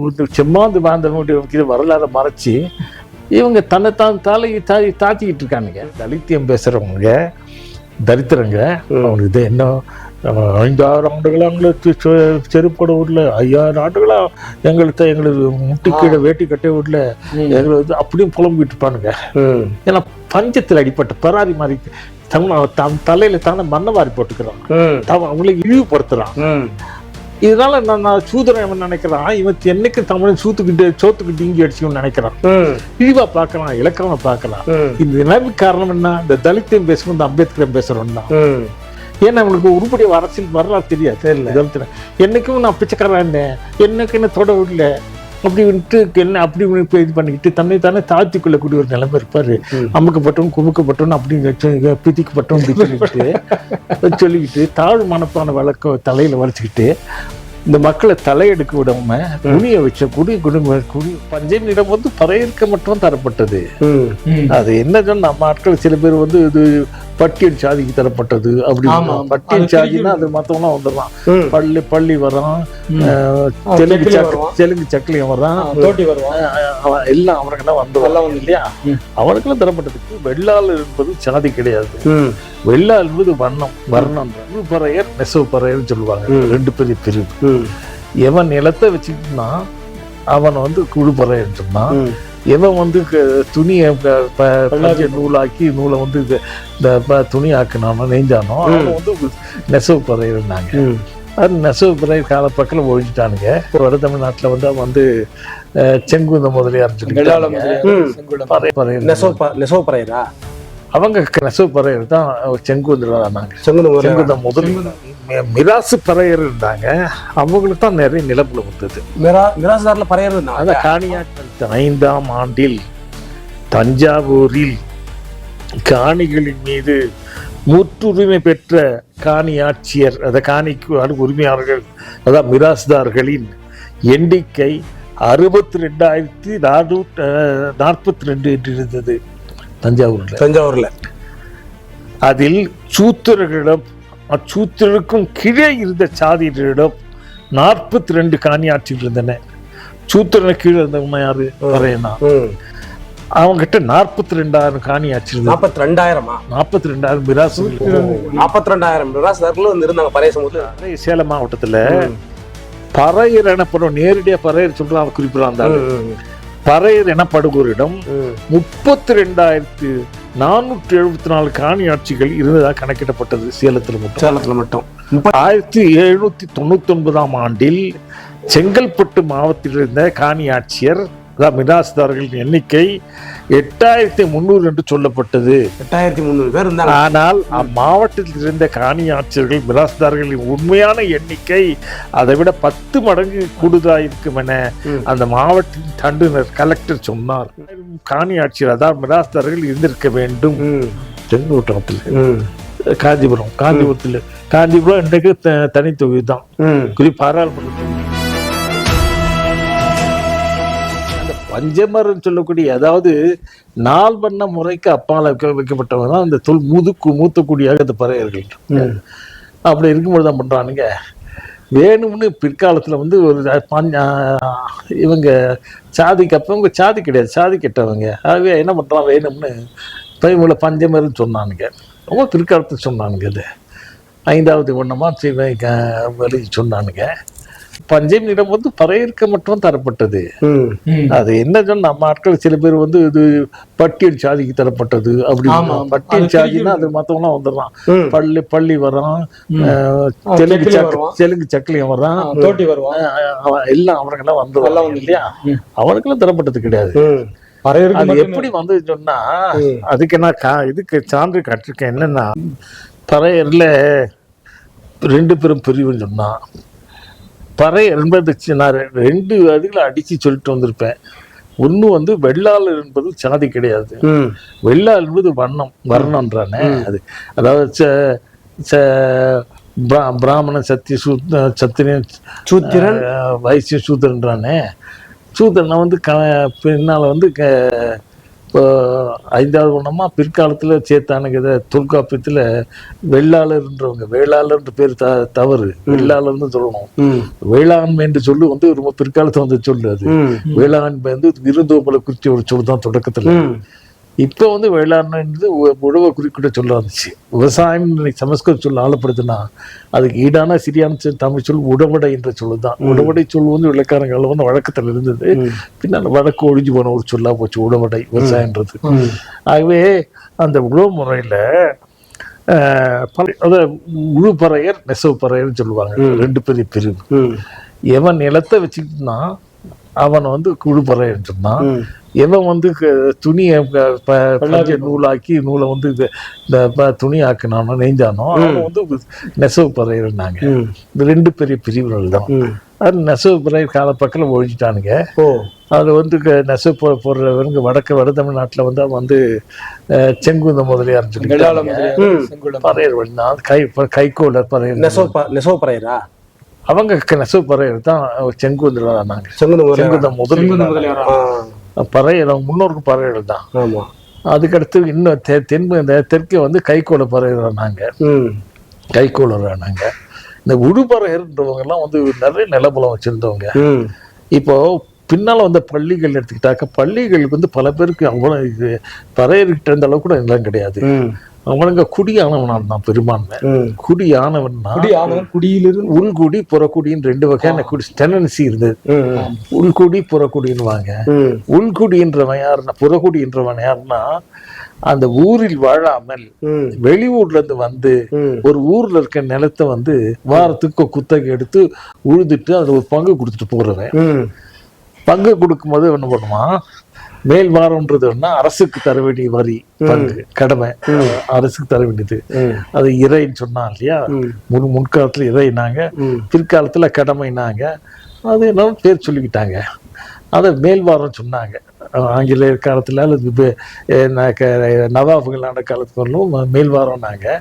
செம்மாந்து வாழ்ந்தவங்களுடைய இது வரலாறை மறைச்சு இவங்க தன்னைத்தான் தலை தாய் தாத்திக்கிட்டு இருக்கானுங்க. தலித்தியம் பேசுறவங்க தரித்திரங்க அவனுக்கு இது என்ன? ஐந்தாயிரம் ஆண்டுகளா எங்களை தி- செ- செருப்பட விடல ஐயாயிரம் ஆண்டுகளா எங்களுக்கு எங்களுக்கு முட்டி கீழே வேட்டி கட்ட விடல எங்களை வந்து அப்படியும் புலம்பிட்டு இருப்பானுங்க. ஏன்னா பஞ்சத்தில் அடிப்பட்ட பராரி மாதிரி தமிழ் தன் தலையில தானே மண்ணை வாரி போட்டுக்கிறான். அவங்களை இழிவுபடுத்துறான். இதனால நான் சூதரன் இவன் நினைக்கிறான் இவன் என்னைக்கு தமிழன் சூத்துக்கிட்டு சோத்துக்கிட்டு இங்கி அடிச்சுன்னு நினைக்கிறான். இழிவா பார்க்கலாம் இலக்கணம் பார்க்கலாம். இந்த நிலைமை காரணம் என்ன? இந்த தலித்தையும் பேசணும் இந்த அம்பேத்கரையும் பேசுறோம் தான். ஏன்னா அவனுக்கு உருப்படி அரசியல் வரலாறு தெரியாது என்னைக்கும் நான் பிச்சைக்காரன் என்னைக்கு என்ன தொட விடல. அப்படி வந்துட்டு என்ன அப்படி இது பண்ணிக்கிட்டு தன்னை தானே தாழ்த்தி கொள்ளக்கூடிய ஒரு நிலைமை இருப்பாரு. அமுக்கப்பட்டவன் குமுக்கப்பட்டவன் அப்படின்னு பிதிக்கப்பட்டவன் அப்படி சொல்லிக்கிட்டு சொல்லிக்கிட்டு தாழ் மனப்பான வழக்க தலையில வரைச்சுக்கிட்டு இந்த மக்களை தலையெடுக்க விடாம குனிய வச்ச குடி குடும்ப குடி பஞ்சமியிடம் வந்து பறையிருக்க மட்டும் தரப்பட்டது. அது என்ன நம்ம ஆட்கள் சில பேர் வந்து இது பட்டியல் சாதிக்கு தரப்பட்டது அப்படி ஆமா. பட்டியல் சாதினா அது மத்தவங்களாம் வந்துடுறான். பள்ளி பள்ளி ஆ, தெலுங்கு. தெலுங்கு சக்கிலியம் அவன் எல்லாம் அவனுக்கெல்லாம் வந்து இல்லையா. அவனுக்கெல்லாம் தரப்பட்டதுக்கு வெள்ளாள் என்பது சாதி கிடையாது. வெள்ளாள் என்பது வண்ணம் வர்ணம் பறையர் நெசவு பறையர்னு சொல்லுவாங்க. ரெண்டு பெரிய பிரிவு. எவன் நிலத்தை வச்சுக்கிட்டுனா அவன் வந்து குழு பறையர்னு சொன்னான் எவன் வந்து துணியை நூலாக்கி நூலை வந்து இந்த துணி ஆக்கினானோ நெஞ்சானோ அவன் வந்து நெசவு பறையர்னாங்க அது நெசவு பறையர் காலப்பக்கில் ஒழிஞ்சிட்டானுங்க வட தமிழ்நாட்டில் வந்து அவன் வந்து செங்குந்த முதலியார் சொல்லி. பறை நெசவு பறையரா அவங்க நெசவு பறையர் தான் செங்குந்தில் ஆனாங்க செங்குந்த முதல். மிராசு பறையர் இருந்தாங்க. அவங்களுக்கு தான் நிறைய நிலப்புல வந்தது. மிரா மிராசுதாரில் பறையர் அதான் காணியாட்கள் ஐந்தாம் ஆண்டில் தஞ்சாவூரில் காணிகளின் மீது முற்றுரிமை பெற்ற காணி ஆட்சியர் அந்த காணிக்கு உரிமையாளர்கள் அதான் மிராஸ்தார்களின் எண்ணிக்கை அறுபத்தி ரெண்டாயிரத்தி நானூற்றி நாற்பத்தி ரெண்டு என்று இருந்தது தஞ்சாவூர்ல. தஞ்சாவூர்ல. அதில் சூத்திரர்களிடம் அச்சூத்திரருக்கும் கீழே இருந்த சாதியினரிடம் நாற்பத்தி ரெண்டு காணியாட்சிகள் இருந்தன. சூத்திரனை கீழே இருந்தவங்க யாரு? வரையனா அவங்ககிட்ட நாற்பத்தி ரெண்டாயிரம் காணியாட்சி இருந்தது. நாற்பத்தி ரெண்டாயிரமா நாற்பத்தி ரெண்டாயிரம் மிராசு நாற்பத்தி ரெண்டாயிரம் மிராசுதார்களும் வந்து இருந்தாங்க பறைய சமூகத்துல சேலம் மாவட்டத்துல பறையர் எனப்படும் நேரடியா பறையர் குறிப்பிடான் அந்த ஆளு. பறையர் எனப்படுவோரிடம் முப்பத்தி ரெண்டாயிரத்து நானூற்றி எழுபத்தி நாலு காணியாட்சிகள் இருந்ததாக கணக்கிடப்பட்டது சேலத்துல மட்டும். சேலத்துல மட்டும். ஆயிரத்தி எழுநூத்தி தொண்ணூத்தி ஒன்பதாம் ஆண்டில் செங்கல்பட்டு மாவட்டத்தில் இருந்த காணி ஆட்சியர் அதாவது மிராசுதாரர்களின் எண்ணிக்கை எட்டாயிரத்தி முந்நூறு என்று சொல்லப்பட்டது. எட்டாயிரத்தி முந்நூறு பேர் இருந்தாங்க ஆனால் அம்மாவட்டத்தில் இருந்த காணி ஆட்சியர்கள் மிராசுதாரர்களின் உண்மையான எண்ணிக்கை அதை விட பத்து மடங்கு கூடுதலாக இருக்கும் என. அந்த மாவட்டத்தின் தண்டுனர் கலெக்டர் சொன்னார். காணி ஆட்சியர் அதாவது மிராசுதாரர்கள் இருந்திருக்க வேண்டும். ம், காஞ்சிபுரம் காஞ்சிபுரத்தில். காஞ்சிபுரம் இன்றைக்கு த- தனி. தொகுதி பஞ்சமர்னு சொல்லக்கூடிய அதாவது நாள் பண்ண முறைக்கு அப்பால் வைக்க வைக்கப்பட்டவங்க தான் அந்த தொல் முதுக்கு மூத்தக்கூடியாக அந்த பறையர்கள். அப்படி இருக்கும்போது தான் பண்றானுங்க. வேணும்னு பிற்காலத்துல வந்து ஒரு பஞ்ச இவங்க சாதிக்கு அப்ப இவங்க சாதி கிடையாது சாதி கெட்டவங்க. ஆகவே என்ன பண்றான் வேணும்னு இப்போ இவங்களை பஞ்சமர்னு சொன்னானுங்க. ரொம்ப பிற்காலத்தில் சொன்னானுங்க அது ஐந்தாவது ஒன்றமா வெளியே சொன்னானுங்க. பஞ்சம் நிறம் வந்து பறையிருக்க மட்டும் தரப்பட்டது. அது என்ன சொன்ன நம்ம ஆட்கள் சில பேர் வந்து இது பட்டியல் சாதிக்கு தரப்பட்டது அப்படி ஆமா, ஆமா. பட்டியல் அது சாதினா அது மத்தவங்களாம் வந்துடுறான். பள்ளி பள்ளி வரான் தெலுங்கு. தெலுங்கு சக்கிலியம் வரான் தோட்டி வருவான் எல்லாம் அவனுக்கெல்லாம் எல்லாம் வந்துடுவாங்க வந்து இல்லையா. அவனுக்கெல்லாம் தரப்பட்டது கிடையாது அது. எப்படி வந்து சொன்னா. அதுக்கு நான் கா இதுக்கு சான்று காட்டிருக்கேன் என்னன்னா பறையர்ல ரெண்டு பேரும் பிரிவுன்னு சொன்னான் பறையர் என்பது நான் ரெண்டு அதுகளை அடிச்சு சொல்லிட்டு வந்திருப்பேன். ஒண்ணு வந்து வெள்ளாளர் என்பது சாதி கிடையாது. ம். வெள்ளாள் என்பது வண்ணம் வர்ணம்ன்றானே அது. அதாவது ச- ச- பிரா- பிராமணன் சத்திய சூத் சத்திரியன் சூத்திரன். வைசிய சூத்திரன்றானே. சூத்திரனை வந்து க பின்னால் வந்து க ஐந்தாவது ஒன்றமா பிற்காலத்தில் சேர்த்தானுங்க இதை தொல்காப்பியத்தில் வெள்ளாளர்ன்றவங்க வேளாளர்ன்ற பேர் த தவறு. வெள்ளாளர்னு சொல்லணும். வேளாண்மை என்று சொல்லு வந்து ரொம்ப பிற்காலத்துல வந்து சொல்லு அது. வேளாண்மை வந்து விருந்தோம்பலை குறித்த ஒரு சொல் தான் தொடக்கத்துல இப்போ வந்து வேளாண்மைன்றது உழவை குறிப்பிட்ட சொல்ல வந்துச்சு விவசாயம் சமஸ்கிருத சொல் ஆழப்படுதுன்னா அதுக்கு ஈடான சரியான தமிழ் சொல் உடவடை என்ற சொல்லு தான் உடவடை சொல் வந்து வெள்ளைக்காரங்கள் வந்து வழக்கத்தில் இருந்தது. பின்னால் வழக்கு ஒழிஞ்சு போன ஒரு சொல்லா போச்சு உடவடை விவசாயன்றது ஆகவே அந்த உழவு முறையில் அதாவது உழு பறையர் நெசவு பறையர்னு சொல்லுவாங்க. ரெண்டு பெரிய பிரிவு. எவன் நிலத்தை வச்சுக்கிட்டுனா அவன் வந்து குழு பறையர்னு சொன்னான் எவன் வந்து துணியை நூலாக்கி நூலை வந்து இந்த துணி ஆக்கினானோ நெய்ஞ்சானோ அவன் வந்து நெசவு பறையர்னாங்க. ம். இந்த ரெண்டு பெரிய பிரிவுகள் தான். அது நெசவு பறையர் காலப்பக்கில் ஒழிஞ்சிட்டானுங்க. அது வந்து நெசவு போ போடுறவங்க வடக்கு வட தமிழ்நாட்டில் வந்து அவன் வந்து அஹ், செங்குந்த முதலியார் சொல்லி பறையர் வழிதான் கை கைகோளர் பறையர். நெசவு நெசவு பறையரா? அவங்க நெசவு பறையர் தான் செங்குந்தர் ஆனாங்க செங்குந்த முதலியாரா? பறையர் அவங்க முன்னோருக்கு பறையர் தான். ஆமா. அதுக்கடுத்து இன்னும் தெ தென் இந்த தெற்கே வந்து கைகோள கைகோளர் ஆனாங்க இந்த உடுபறையர்ன்றவங்க எல்லாம் வந்து நிறைய நிலபலம் வச்சிருந்தவங்க. இப்போ பின்னால வந்த பள்ளிகள் எடுத்துக்கிட்டாக்க பள்ளிகளுக்கு வந்து பல பேருக்கு அவ்வளோ பறையர்கிட்ட இருந்த அளவுக்கு கூட நிலம் கிடையாது. அவனுங்க குடியானவனா இருந்தான் பெரும்பான்மை ம். குடியானவன்னா குடி ஆனவன் குடியிலிருந்து உள்குடி புறக்குடின்னு ரெண்டு வகையான குடி டெனன்சி இருந்தது. உள்குடி புறக்குடின்னுவாங்க. ம். உள்குடின்றவன் யாருன்னா புறக்குடின்றவன் யாருன்னா அந்த ஊரில் வாழாமல் வெளியூர்ல இருந்து வந்து ஒரு ஊர்ல இருக்க நிலத்தை வந்து வாரத்துக்கு குத்தகை எடுத்து உழுதுட்டு அதுல ஒரு பங்கு கொடுத்துட்டு போறவன். பங்கு கொடுக்கும்போது என்ன பண்ணுவான்? மேல் வாரம்ன்றதுன்னா அரசுக்கு தர வேண்டிய வரி பங்கு கடமை. அரசுக்கு தர வேண்டியது. அது இறைன்னு சொன்னான் இல்லையா? முன் முன்காலத்துல இறைனாங்க பிற்காலத்துல கடமைனாங்க. அது என்னன்னு பேர் சொல்லிக்கிட்டாங்க. அதை மேல்வாரம் சொன்னாங்க. ஆங்கிலேயர் காலத்துல அல்லது பே- அஹ் ந- க- நவாபுகள் ஆண்ட காலத்துக்கு வரலும் மேல்வாரம்னாங்க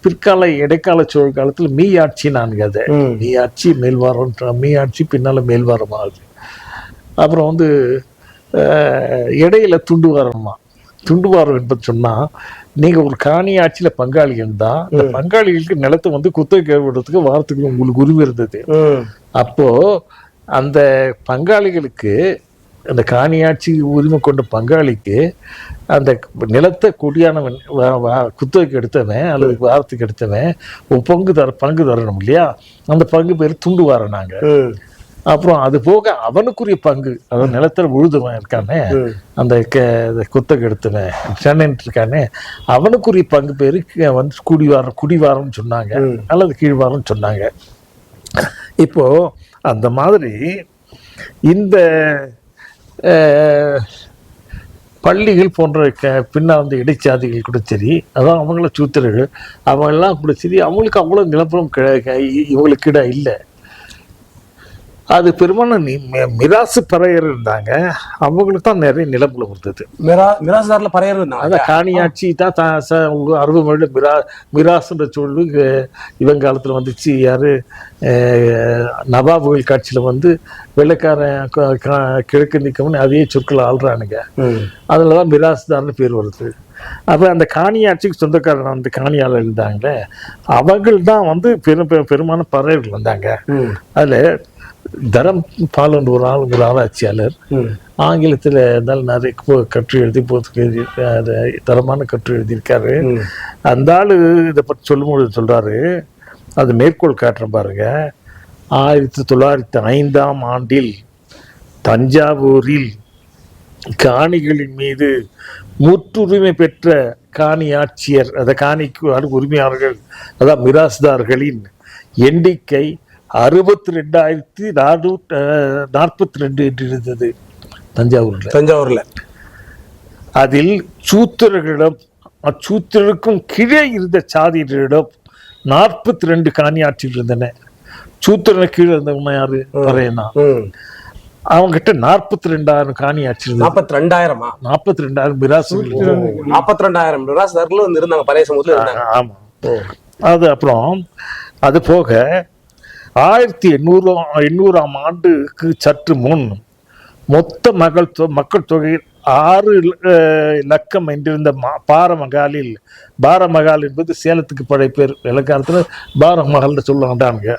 பிற்கால இடைக்கால சோழ காலத்துல மீ ஆட்சி நான்கு அது. ம். மீ ஆட்சி மேல்வாரம் மீ ஆட்சி பின்னால மேல்வாரம் ஆகுது அப்புறம் வந்து இடையில துண்டுவாரமா துண்டுவாரம் என்பது சொன்னா நீங்க ஒரு காணி ஆட்சியில பங்காளி இருந்தா அந்த பங்காளிகளுக்கு நிலத்தை வந்து குத்தகை விடுறதுக்கு வாரத்துக்கு உங்களுக்கு உரிமை இருந்தது. ம். அப்போ அந்த பங்காளிகளுக்கு அந்த காணியாட்சி உரிமை கொண்ட பங்காளிக்கு அந்த நிலத்தை குடியானவன் குத்தகைக்கு எடுத்தவன் அல்லது வாரத்துக்கு எடுத்தவன் பங்கு தர பங்கு தரணும் இல்லையா? அந்த பங்கு பேர் துண்டு வாரனாங்க அப்புறம் அது போக அவனுக்குரிய பங்கு அதாவது நிலத்தில் உழுதுவன் இருக்கானே அந்த க குத்தகை எடுத்தவன் இருக்கானே அவனுக்குரிய பங்கு பேர் வந்து குடிவாரம் குடிவாரம்னு சொன்னாங்க அல்லது கீழ்வாரம்னு சொன்னாங்க. இப்போ அந்த மாதிரி இந்த பள்ளிகள் போன்ற க பின்னால் வந்து இடைச்சாதிகள் கூட சரி அதான் அவங்கள சூத்திரர்கள் அவங்க எல்லாம் கூட சரி அவங்களுக்கு அவ்வளோ நிலப்பரம் கிடை- இவங்களுக்கு இடம் இல்லை. அது பெரும்பாலும் மிராசு பறையர் இருந்தாங்க. அவங்களுக்கு தான் நிறைய நிலப்புலம் இருந்தது மிரா மிராசுதாரில் பறையர் இருந்தாங்க. அதான் காணியாட்சி தான் அறுபது மொழியில் மிரா மிராசுன்ற சொல்லு இவங்க காலத்தில் வந்துச்சு. யாரு? நவாபுகள் காட்சியில் வந்து வெள்ளைக்காரன் கிழக்கு நிற்கம்னு அதே சொற்களை ஆள்றானுங்க. அதில் தான் மிராசுதார்னு பேர் வருது. அப்போ அந்த காணியாட்சிக்கு சொந்தக்காரன் அந்த காணியாளர் இருந்தாங்களே அவங்கள் தான் வந்து பெரும் பெரும் பெருமான பறையர்கள் வந்தாங்க. அதில் தரம் பாலன் ஒரு ஆள் ஒரு ஆராய்ச்சியாளர். ஆங்கிலத்தில் இருந்தாலும் நிறைய கற்று எழுதி போதுக்கு எழுதி அது தரமான கற்று எழுதியிருக்காரு. அந்த ஆள் இதை பற்றி சொல்லும்போது சொல்றாரு. அது மேற்கோள் காட்டுறேன் பாருங்க. ஆயிரத்தி தொள்ளாயிரத்தி ஐந்தாம் ஆண்டில் தஞ்சாவூரில் காணிகளின் மீது முற்றுரிமை பெற்ற காணி ஆட்சியர் அந்த காணிக்கு உரிமையாளர்கள் அதான் மிராஸ்தார்களின் எண்ணிக்கை அறுபத்தி ரெண்டாயிரத்தி நானூற்றி நாற்பத்தி ரெண்டு என்று இருந்தது தஞ்சாவூரில். தஞ்சாவூர்ல. அதில் சூத்திரர்களிடம் அச்சூத்திரருக்கும் கீழே இருந்த சாதியினரிடம் நாற்பத்தி ரெண்டு காணியாட்சிகள் இருந்தன. சூத்திரனை கீழே இருந்தவங்க யாரு? பறையனா. ம். அவங்ககிட்ட நாற்பத்தி ரெண்டாயிரம் காணியாட்சி இருந்தது நாற்பத்தி ரெண்டாயிரமா நாற்பத்தி ரெண்டாயிரம் இருந்தது. நாற்பத்தி ரெண்டாயிரம் மிராசுதார்கள் வந்து இருந்தாங்க. பழைய சமூகத்துல ஆமா அது அப்புறம் அது போக ஆயிரத்தி எண்ணூறு எண்ணூறாம் ஆண்டுக்கு சற்று முன் மொத்த மகள் மக்கள் தொகை ஆறு லக்கம் என்றிருந்த மா- பாரமகாலில் பாரமகால் என்பது சேலத்துக்கு பழைய பேர். இலக்காலத்துல பாரமகால்னு சொல்லுவாங்க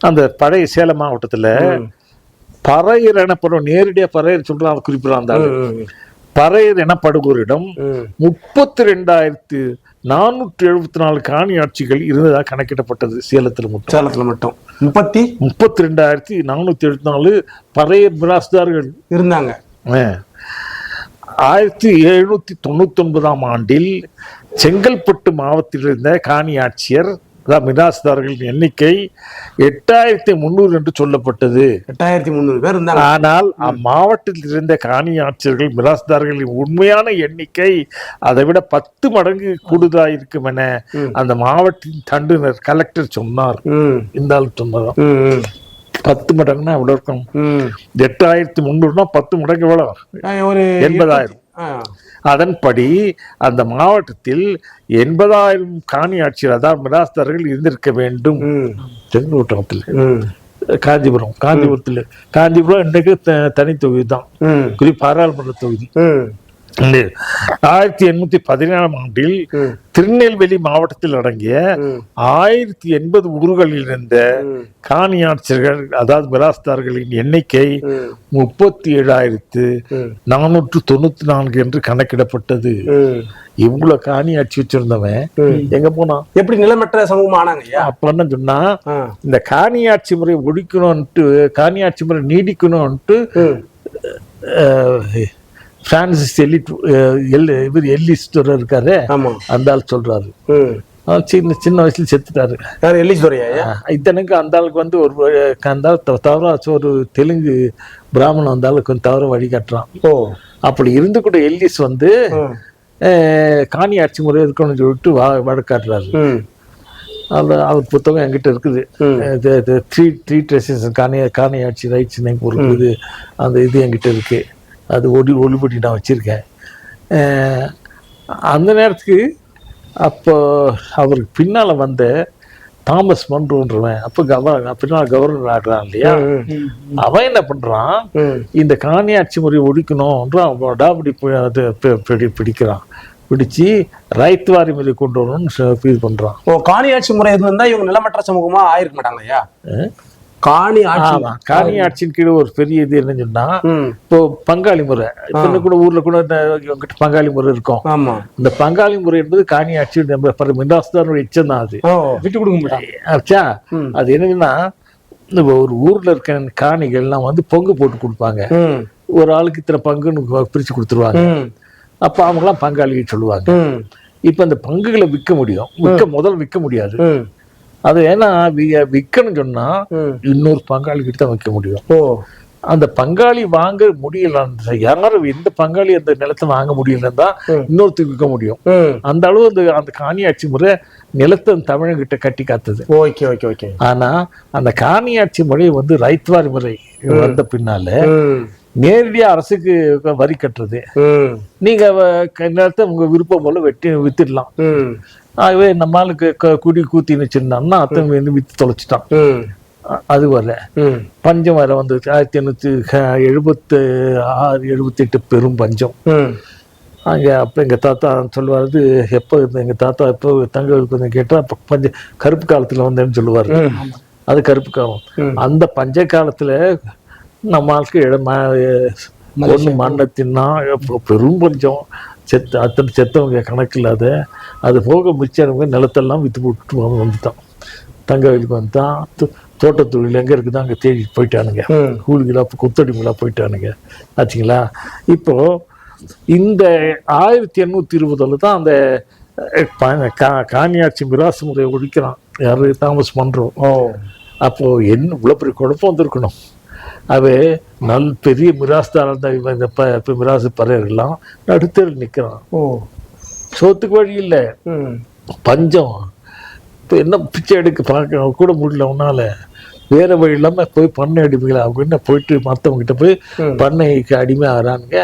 அந்த பழைய சேலம் மாவட்டத்துல பறையர் எனப்படும் நேரடியா பறையர் சொல்றான் குறிப்பிடான் அந்த பறையர் எனப்படுவோரிடம் ம். முப்பத்தி ரெண்டாயிரத்து நானூற்றி எழுபத்தி நாலு காணி ஆட்சிகள் இருந்ததாக கணக்கிடப்பட்டது சேலத்துல மட்டும். சேலத்துல மட்டும். முப்பத்தி? முப்பத்தி ரெண்டாயிரத்தி நானூத்தி எழுபத்தி நாலு பறையர் மிராஸ்தார்கள் இருந்தாங்க. ஆயிரத்தி எழுநூத்தி தொண்ணூத்தி ஒன்பதாம் ஆண்டில் செங்கல்பட்டு மாவட்டத்தில் இருந்த காணி ஆட்சியர் மிராஸ்தார்களின் எண்ணிக்கை எட்டாயிரத்தி முந்நூறு என்று சொல்லப்பட்டது. எட்டாயிரத்தி முந்நூறு பேர் இருந்தாங்க ஆனால் அம்மாவட்டத்தில் இருந்த காணி ஆட்சியர்கள் மிராஸ்தார்களின் உண்மையான எண்ணிக்கை அதை விட பத்து மடங்கு கூடுதலாக இருக்கும் என. அந்த மாவட்டத்தின் தண்டுனர் கலெக்டர் சொன்னார். இந்த ஆள் சொன்னதான் பத்து மடங்குன்னா எவ்வளவு இருக்கும். எட்டாயிரத்தி முந்நூறுனா பத்து மடங்கு எவ்வளவு? எண்பதாயிரம். அதன்படி அந்த மாவட்டத்தில் எண்பதாயிரம் காணி ஆட்சியர் அதாவது மிராஸ்தார்கள் இருந்திருக்க வேண்டும். ம், காஞ்சிபுரம். காஞ்சிபுரத்தில். காஞ்சிபுரம் இன்றைக்கு த- தனி தொகுதி தான். குறி பாராளுமன்ற தொகுதி. ஆயிரத்தி எண்ணூத்தி பதினேழாம் ஆண்டில் திருநெல்வேலி மாவட்டத்தில் அடங்கிய ஆயிரத்தி எண்பது ஊர்களில் இருந்த ம், காணி ஆட்சியர்கள் அதாவது மிராஸ்தார்களின் எண்ணிக்கை முப்பத்தி ஏழாயிரத்து நானூற்று தொண்ணூத்தி நான்கு என்று கணக்கிடப்பட்டது. இவ்வளவு காணி ஆட்சி வச்சிருந்தவன். எங்க போனான் எப்படி நிலமற்ற சமூகம் ஆனாங்க அப்ப என்ன சொன்னா இந்த காணி ஆட்சி முறை ஒழிக்கணும்ட்டு காணி ஆட்சி முறை நீடிக்கணும்ட்டு பிரான்சிஸ் எலிட் அஹ், எல் இவர் எல்லிஸ்டர் இருக்காரு. அந்த ஆள் சொல்றாரு. சின்ன சின்ன வயசுல செத்துட்டாரு. எல்லீஸ்வரியா இத்தனைக்கு அந்த ஆளுக்கு வந்து ஒரு அந்த ஆள் த- தவறா ஒரு தெலுங்கு பிராமணன் அந்த ஆளுக்கு தவற வழிகாட்டுறான் ஓ. அப்படி இருந்து கூட எல்லிஸ் வந்து காணி ஆட்சி முறை இருக்கணும்னு சொல்லிட்டு வா வழக்காட்டுறாரு அது அவர் புத்தகம் என்கிட்ட இருக்குது. த்ரீ த்ரீ ட்ரெஸஸ் காணி காணி ஆட்சி ரைட்ஸ் இருக்குது அந்த இது என்கிட்ட இருக்கு. அது ஒளி ஒளிபடி நான் வச்சிருக்கேன். அந்த நேரத்துக்கு அப்போ அவருக்கு பின்னால வந்த தாமஸ் மன்றவன் அப்போ கவர்னர் பின்னால் கவர்னர் ஆடுறான் இல்லையா? அவன் என்ன பண்றான்? ம், இந்த காணி ஆட்சி முறை ஒழிக்கணும்ன்ற அவன் டாபடி பிடி- பிடிக்கிறான். பிடிச்சு ரைத்துவாரி முறை கொண்டு வரணும்னு இது பண்றான். ஓ காணி ஆட்சி முறை எது வந்தா இவங்க நிலமற்ற சமூகமா ஆயிருக்க மாட்டாங்க ஐயா காணி ஆட்சி. ஆமா காணி ஆட்சியின் கீழே ஒரு பெரிய இது என்னன்னு சொன்னா இப்போ பங்காளி முறை. இப்போ இன்னும் கூட ஊர்ல கூட இந்த பங்காளி முறை இருக்கும். ஆமா. இந்த பங்காளி முறை என்பது காணி ஆட்சி நம்ம மின்னாஸ்தாரோட இச்சம் தான் அது. விட்டு கொடுக்க மாட்டாங்க ஆச்சா ம். அது என்னன்னா இந்த ஒரு ஊர்ல இருக்க காணிகள்லாம் வந்து பொங்கு போட்டு கொடுப்பாங்க. ஒரு ஆளுக்கு இத்தனை பங்குன்னு பிரிச்சு கொடுத்துருவாங்க. அப்ப அவங்களாம் பங்காளிகள் சொல்லுவாங்க. இப்ப அந்த பங்குகளை விற்க முடியும். விற்க முதல் விற்க முடியாது. அது ஏன்னா விற்கணும்னு சொன்னா. இன்னொரு பங்காளி கிட்ட தான் விற்க முடியும். ஓ. அந்த பங்காளி வாங்க முடியல யாரும் எந்த பங்காளி அந்த நிலத்தை வாங்க முடியலன்னு தான். இன்னொருத்தருக்கு விற்க முடியும். அந்த அளவு அந்த அந்த காணியாட்சி முறை நிலத்தை தமிழங்கிட்ட கட்டி காத்துது ஓகே ஓகே ஓகே. ஆனா அந்த காணியாட்சி முறை வந்து ரைத்வாரி முறை வந்த பின்னால நேரடியா அரசுக்கு வரி கட்டுறது. நீங்க நிலத்தை உங்க விருப்பம் போல வெட்டி வித்துடலாம். ஆகவே நம்மளுக்கு க- குடி கூத்தின்னு வச்சிருந்தான்னா அத்தனை வந்து வித்து தொலைச்சிட்டான். அது வரல. பஞ்சம் வர வந்து ஆயிரத்தி எண்ணூத்தி எழுபத்து ஆறு எழுபத்தெட்டு பெரும் பஞ்சம். அங்க அப்ப எங்க தாத்தா சொல்லுவாரு எப்போ எங்க தாத்தா எப்போ தங்க கொஞ்சம் கேட்டா அப்ப பஞ்ச கருப்பு காலத்துல வந்தேன்னு சொல்லுவாரு. அது கருப்பு காலம். அந்த பஞ்ச காலத்துல நம்ம ஆளுக்கு இடம் ஒன்று மண்ணை தின்னா பெரும் பஞ்சம். செத்து அத்தனை செத்தவங்க கணக்கு இல்லாத அது போக மிச்சவங்க நிலத்தெல்லாம் வித்து போட்டு வந்து- வந்துட்டான். தங்க வயலுக்கு வந்துட்டான். தோ- தோட்டத் தொழில் எங்க இருக்குதோ அங்க தேடி போயிட்டானுங்க. ம். கூலிகளா கொத்தடிமைகளா போயிட்டானுங்க. ஆச்சுங்களா? இப்போ இந்த ஆயிரத்தி எண்ணூத்தி இருபதுல தான் அந்த கா- காணியாட்சி மிராசு முறையை ஒழிக்கிறான். யாரு? தாமஸ் பண்றோம் ஓ. அப்போ என்ன இவ்வளவு பெரிய குழப்பம் வந்திருக்கணும். அவே நல் பெரிய மிராஸ்தார் இருந்த இவன் இந்த இப்ப மிராசு பறையர்கள்லாம் நடுத்தரில் நிக்கிறான். ஓ. சோத்துக்கு வழி இல்லை. பஞ்சம். இப்போ என்ன பிச்சை எடுக்க பார்க்க கூட முடியல உன்னால. வேற வழி இல்லாம போய் பண்ணை அடிமைகள் அவங்க என்ன போயிட்டு மற்றவங்க கிட்ட போய். பண்ணைக்கு அடிமை ஆகிறானுங்க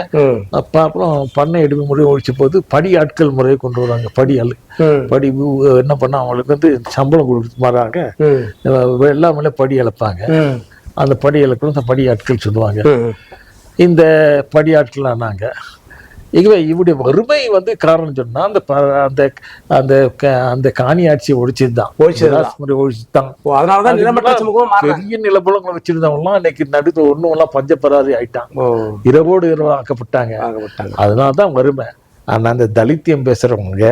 அப்ப அப்புறம் பண்ணை அடிமை முறை ஒழிச்ச போது படி ஆட்கள் முறையை கொண்டு வராங்க. படி ஆளு. படி என்ன பண்ணா அவங்களுக்கு வந்து சம்பளம் கொடுத்து மாறாங்க எல்லாமே படி இழப்பாங்க. ம், அந்த படி இழக்கணும் அந்த படி ஆட்கள் சொல்லுவாங்க. இந்த படி ஆட்கள் ஆனாங்க இவ இவருடைய வறுமை வந்து காரணம் சொன்னா அந்த அந்த அந்த அந்த காணி ஆட்சியை அதனாலதான் நிலமற்ற சமூகமா மாறுறாங்க பெரிய நிலப்பலங்களை வச்சிருந்தவங்கலாம் இன்னைக்கு நடுத்து ஒண்ணும் எல்லாம் பஞ்சப்பராரி ஆயிட்டான் ஓ. இரவோடு இரவா ஆக்கப்பட்டாங்க. ஆகப்பட்டாங்க அதனாலதான் வறுமை. ஆனா அந்த தலித்தியம் பேசுறவங்க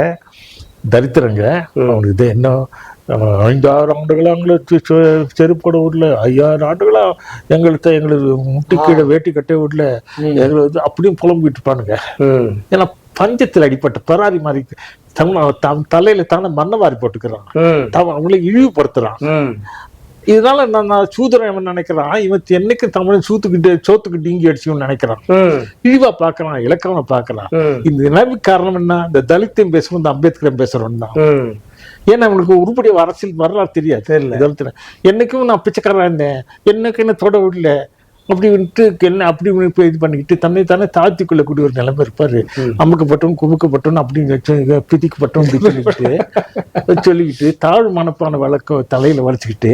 தரித்திரங்க. அவனுக்கு இது என்ன? அஹ், ஐந்தாயிரம் ஆண்டுகளா எங்களை செ- செ- செருப்பு கூட விடல. ஐயாயிரம் ஆண்டுகளா எங்களுக்கு எங்களுக்கு முட்டி கீழே வேட்டி கட்ட விடல. எங்களை வந்து அப்படியும் புலம்பிட்டு இருப்பானுங்க. ஏன்னா பஞ்சத்தில் அடிப்பட்ட பராரி மாதிரி தமிழ் தம் தலையில தானே மண்ணை வாரி போட்டுக்கிறான். அவங்களை இழிவுபடுத்துறான். இதனால நான் சூதரன் இவன் நினைக்கிறான்? இவன் என்னைக்கு தமிழன் சூத்துக்கிட்டு சோத்துக்கிட்டு இங்கி அடிச்சுன்னு நினைக்கிறான். இழிவா பார்க்கறான் இலக்கணமா பார்க்கறான். ம். இந்த நிலைமை காரணம் என்ன? இந்த தலித்தையும் பேசுறோம் இந்த அம்பேத்கரையும் பேசுறோம் தான். ஏன்னா அவங்களுக்கு உருப்படி அரசியல் வரலாறு தெரியாது. தெரியல. என்னைக்கும் நான் பிச்சைக்காரன் இருந்தேன். என்னைக்கு என்ன தொட விடல. அப்படி விட்டு என்ன அப்படி இது பண்ணிக்கிட்டு தன்னை தானே தாழ்த்தி கொள்ளக்கூடிய ஒரு நிலைமை இருப்பாரு. அமுக்கப்பட்டவன் குமுக்கப்பட்டவன் அப்படின்னு வச்சு பிதிக்கப்பட்டவன் இப்படி சொல்லிக்கிட்டு சொல்லிக்கிட்டு தாழ் மனப்பான வழக்க தலையில வளைச்சுக்கிட்டு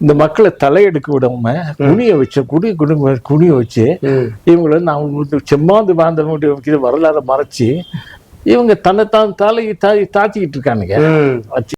இந்த மக்களை தலையெடுக்க விடாம குனிய வச்ச குடி குடி குனிய வச்சு இவங்களை நான் செம்மாந்து வாழ்ந்த வரலாறு மறைச்சு இவங்க தன்னைத்தான் தலையை தாழ்த்திக்கிட்டு இருக்கானுங்க. ம். வச்சு